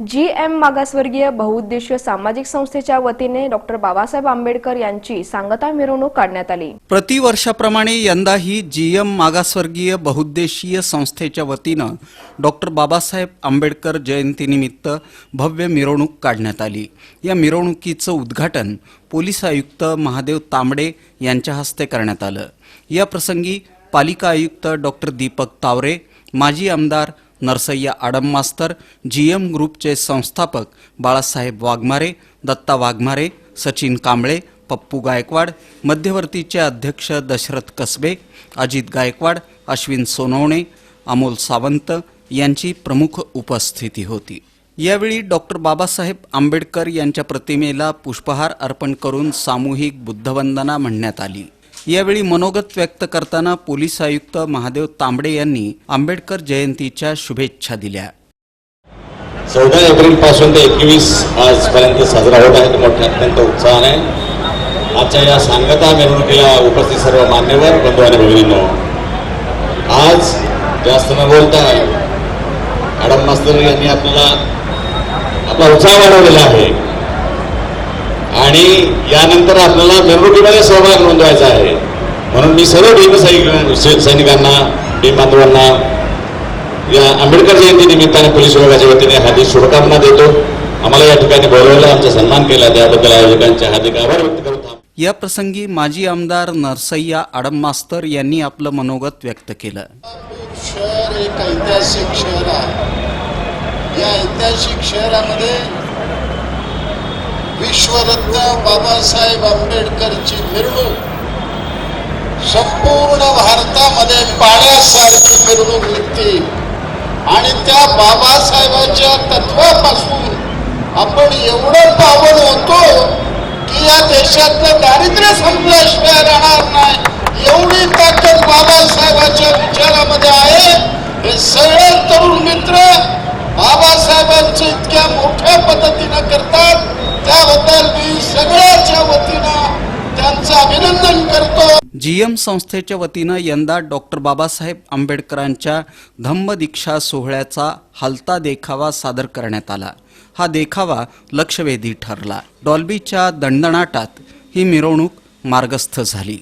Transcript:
G M मागासवर्गीय बहुउद्देशीय सामाजिक संस्थेच्या वतीने डॉक्टर बाबासाहेब आंबेडकर यांची सांगता मिरवणूक काढण्यात आली. प्रतिवर्षाप्रमाणे यंदाही जीएम मागासवर्गीय बहुउद्देशीय संस्थेच्या वतीनं डॉक्टर बाबासाहेब आंबेडकर जयंतीनिमित्त भव्य मिरवणूक काढण्यात आली. या मिरवणुकीचं उद्घाटन पोलीस आयुक्त महादेव तांबडे यांच्या हस्ते करण्यात आलं. या प्रसंगी पालिका आयुक्त डॉक्टर दीपक तावरे माजी आमदार नरसय्या आडम मास्तर जी एम ग्रुपचे संस्थापक बाळासाहेब वाघमारे दत्ता वाघमारे सचिन कांबळे पप्पू गायकवाड मध्यवर्तीचे अध्यक्ष दशरथ कसबे अजित गायकवाड अश्विन सोनवणे अमोल सावंत यांची प्रमुख उपस्थिती होती. यावेळी डॉक्टर बाबासाहेब आंबेडकर यांच्या प्रतिमेला पुष्पहार अर्पण करून सामूहिक बुद्धवंदना म्हणण्यात आली. यावेळी मनोगत व्यक्त करताना पोलीस आयुक्त महादेव तांबडे यांनी आंबेडकर जयंतीच्या शुभेच्छा दिल्या. चौदा एप्रिलपासून ते एकवीस आजपर्यंत साजरा होत आहे. मोठ्या अत्यंत उत्साहाने. आजच्या या सांगता मिरवणुकीला उपस्थित सर्व मान्यवर बंधू आणि भगिनींनो आज जास्त न बोलता मॅडम मास्तर यांनी आपल्याला आपला उत्साह वाढवलेला आहे. आणि यानंतर आपल्याला मिरवणुकीमध्ये सहभाग नोंदवायचा आहे. म्हणून मी सर्व भीम सैनिक सैनिकांना भीम बांधवांना या आंबेडकर जयंती निमित्ताने पोलीस विभागाच्या वतीने हार्दिक शुभकामना देतो. आम्हाला या ठिकाणी बोलवलं आमचा सन्मान केला. त्याबद्दल आयोजकांचे हार्दिक आभार व्यक्त करत. या प्रसंगी माजी आमदार नरसय्या आडम मास्तर यांनी आपलं मनोगत व्यक्त केलं. शहर एक ऐतिहासिक शहर आहे. या ऐतिहासिक शहरामध्ये विश्वरत्न बाबासाहेब आंबेडकरची मिरवणूक. संपूर्ण भारतामध्ये पाण्यासारखी मिरवणूक निघते. आणि त्या बाबासाहेबांच्या तत्वापासून आपण एवढं पावन होतो की या देशातलं दारिद्र्य संपल्याशिवाय राहणार नाही. एवढी ताकद बाबासाहेबांच्या विचारामध्ये आहे. हे सगळे तरुण मित्र बाबासाहेबांचं इतक्या मोठ्या पद्धतीनं करतात. त्याबद्दल मी सगळ्याच्या वतीनं त्यांचं अभिनंदन करतो. जीएम संस्थेच्या वतीनं यंदा डॉक्टर बाबासाहेब आंबेडकरांच्या धम्मदीक्षा सोहळ्याचा हलता देखावा सादर करण्यात आला. हा देखावा लक्षवेधी ठरला. डॉल्बीच्या दणदणाटात ही मिरवणूक मार्गस्थ झाली.